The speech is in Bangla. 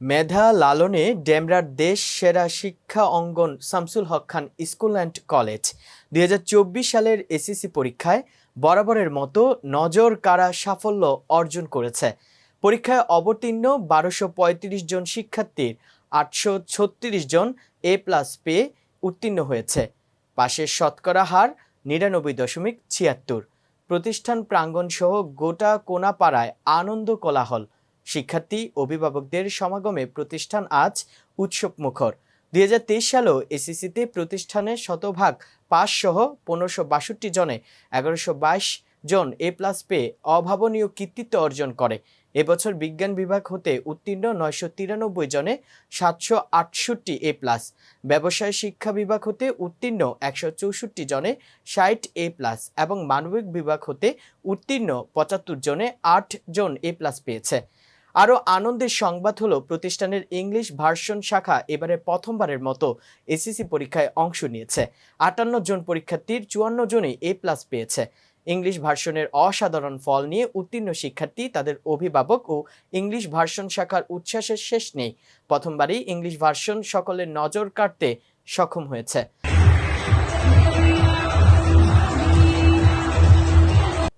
মেধা লালনে ডেমরার দেশ সেরা শিক্ষা অঙ্গন Shamsul Haque Khan school and college. দু হাজার চব্বিশ সালের এসএসসি পরীক্ষায় বরাবরের মতো নজর কাড়া সাফল্য অর্জন করেছে। পরীক্ষায় অবতীর্ণ বারোশো জন শিক্ষার্থীর আটশো ছত্রিশ জন এ প্লাস পেয়ে উত্তীর্ণ হয়েছে। পাশের শতকরা হার নিরানব্বই দশমিক ছিয়াত্তর। প্রতিষ্ঠান প্রাঙ্গণ সহ গোটা কোনাপাড়ায় আনন্দ কোলাহল। শিক্ষার্থী, অভিভাবকদের সমাগমে প্রতিষ্ঠান আজ উৎসব মুখর দুই হাজার তেইশ সালেও এসিসিতে প্রতিষ্ঠানের শতভাগ পাস সহ পনেরোশো বাষট্টি জনে এগারোশো বাইশ জন এ প্লাস পেয়ে অভাবনীয় কৃতিত্ব অর্জন করে। এবছর বিজ্ঞান বিভাগ হতে উত্তীর্ণ নয়শো তিরানব্বই জনে সাতশো আটষট্টি এ প্লাস। ব্যবসায় শিক্ষা বিভাগ হতে উত্তীর্ণ একশো চৌষট্টি জনে ষাট এ প্লাস এবং মানবিক বিভাগ হতে উত্তীর্ণ পঁচাত্তর জনে আট জন এ প্লাস পেয়েছে। আরও আনন্দের সংবাদ হলো, প্রতিষ্ঠানের ইংলিশ ভার্সন শাখা এবারে প্রথমবারের মতো এসএসসি পরীক্ষায় অংশ নিয়েছে। আটান্ন জন পরীক্ষার্থীর চুয়ান্ন জনই এ প্লাস পেয়েছে। ইংলিশ ভার্সনের অসাধারণ ফল নিয়ে উত্তীর্ণ শিক্ষার্থী তাদের অভিভাবক ও ইংলিশ ভার্সন শাখার উচ্ছ্বাসের শেষ নেই। প্রথমবারই ইংলিশ ভার্সন সকলের নজর কাটতে সক্ষম হয়েছে।